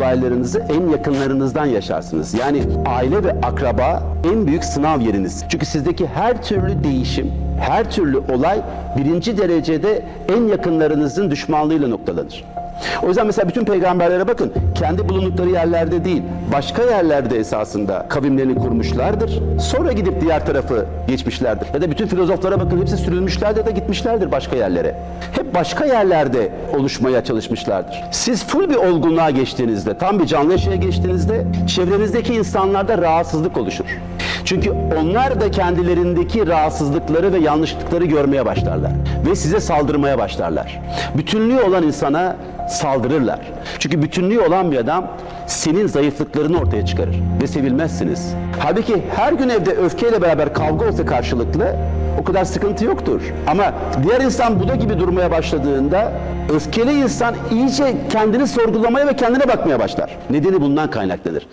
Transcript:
olaylarınızı en yakınlarınızdan yaşarsınız. Yani aile ve akraba en büyük sınav yeriniz. Çünkü sizdeki her türlü değişim, her türlü olay birinci derecede en yakınlarınızın düşmanlığıyla noktalanır. O yüzden mesela bütün peygamberlere bakın. Kendi bulundukları yerlerde değil, başka yerlerde esasında kavimlerini kurmuşlardır. Sonra gidip diğer tarafı geçmişlerdir. Ya da bütün filozoflara bakın hepsi sürülmüşlerdir da gitmişlerdir başka yerlere. Hep başka yerlerde oluşmaya çalışmışlardır. Siz full bir olgunluğa geçtiğinizde, tam bir canlı yaşaya geçtiğinizde çevrenizdeki insanlarda rahatsızlık oluşur. Çünkü onlar da kendilerindeki rahatsızlıkları ve yanlışlıkları görmeye başlarlar. Ve size saldırmaya başlarlar. Bütünlüğü olan insana saldırırlar. Çünkü bütünlüğü olan bir adam senin zayıflıklarını ortaya çıkarır ve sevilmezsiniz. Halbuki her gün evde öfkeyle beraber kavga olsa karşılıklı o kadar sıkıntı yoktur. Ama diğer insan Buda gibi durmaya başladığında öfkeli insan iyice kendini sorgulamaya ve kendine bakmaya başlar. Nedeni bundan kaynaklanır.